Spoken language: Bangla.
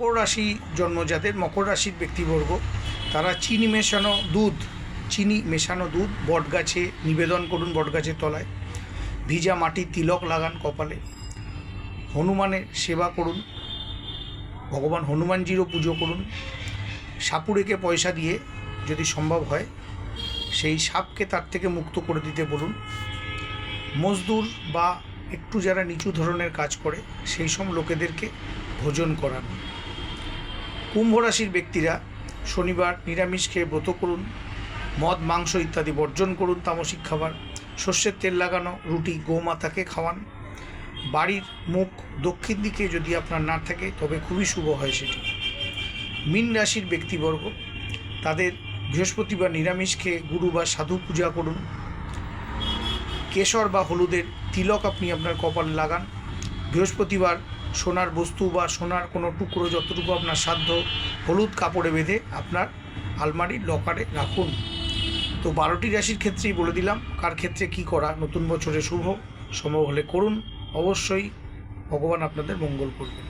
মকর রাশি জন্ম যাদের, মকর রাশির ব্যক্তিবর্গ, তারা চিনি মেশানো দুধ, চিনি মেশানো দুধ বটগাছে নিবেদন করুন বটগাছের তলায়। ভিজা মাটির তিলক লাগান কপালে। হনুমানের সেবা করুন। ভগবান হনুমানজিরও পুজো করুন। সাপুড়েকে পয়সা দিয়ে যদি সম্ভব হয়, সেই সাপকে তার থেকে মুক্ত করে দিতে বলুন। মজদুর বা একটু যারা নিচু ধরনের কাজ করে, সেই সব লোকেদেরকে ভোজন করান। কুম্ভ রাশির ব্যক্তিরা শনিবার নিরামিষ খেয়ে ব্রত করুন, মদ, মাংস ইত্যাদি বর্জন করুন তামসিক খাবার, সর্ষের তেল লাগানো, রুটি, গোমাতাকে খাওয়ান। বাড়ির মুখ দক্ষিণ দিকে যদি আপনার না থাকে, তবে খুবই শুভ হয় সেটি। মীন রাশির ব্যক্তিবর্গ, তাদের বৃহস্পতিবার নিরামিষ খেয়ে গুরু বা সাধু পূজা করুন। কেশর বা হলুদের তিলক আপনি আপনার কপালে লাগান। বৃহস্পতিবার সোনার বস্তু বা সোনার কোনো টুকরো যতটুকু আপনার সাধ্য, হলুদ কাপড়ে বেঁধে আপনার আলমারির লকারে রাখুন। তো বারোটি রাশির ক্ষেত্রেই বলে দিলাম, কার ক্ষেত্রে কি করা নতুন বছরে শুভ সম্ভব হলে করুন। অবশ্যই ভগবান আপনাদের মঙ্গল করবেন।